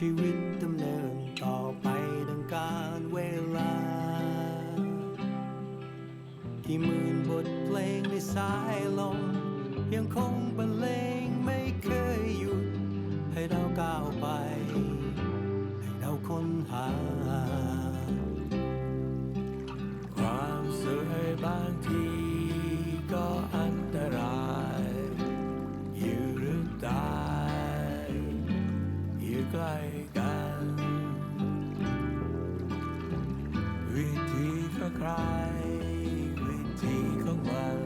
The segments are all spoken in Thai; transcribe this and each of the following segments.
ชีวิตดำเนินต่อไปดังการเวลา กี่หมื่นบทเพลงในสายลมยังคงบรรเลงไม่เคยหยุด ให้เราก้าวไป ให้เราค้นหา ความสวยบางที กล้กัน วิธีของใครวิธีของมัน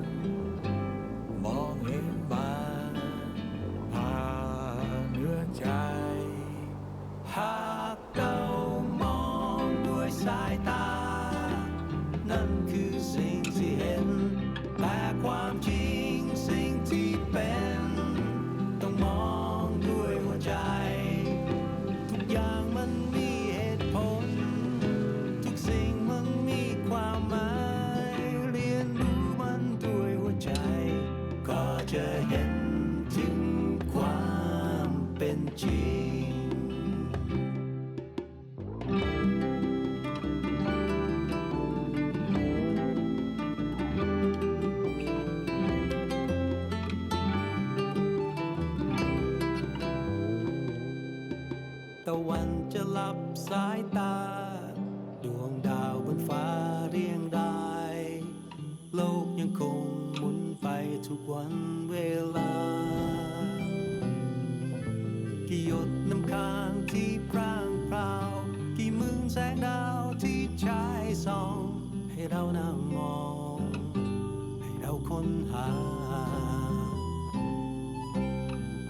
มองเห็นมันผ่านเนื้อใจ หากเรามองด้วยสายตา นั่นคือสิ่งที่เห็นแต่ความจริง จะเห็นถึงความเป็นจริง ตะวันจะหลับสายตา ส่องให้เรานั่งมอง ให้เราค้นหา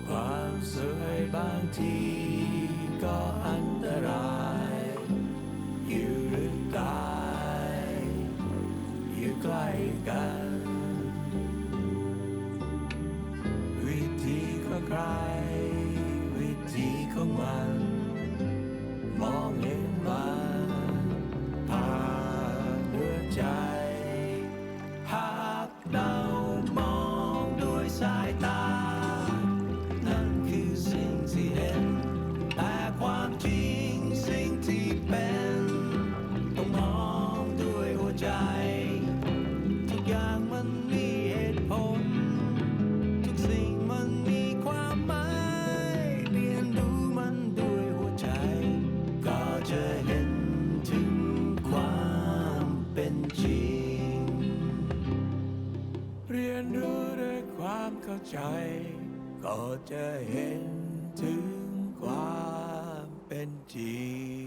ความสวยบางทีก็อันตรายอยู่หรือตายอยู่ใกล้กัน วิธีของใค รียนรู้ด้วยความเข้าใจ ก็จะเห็นถึงความเป็นจริง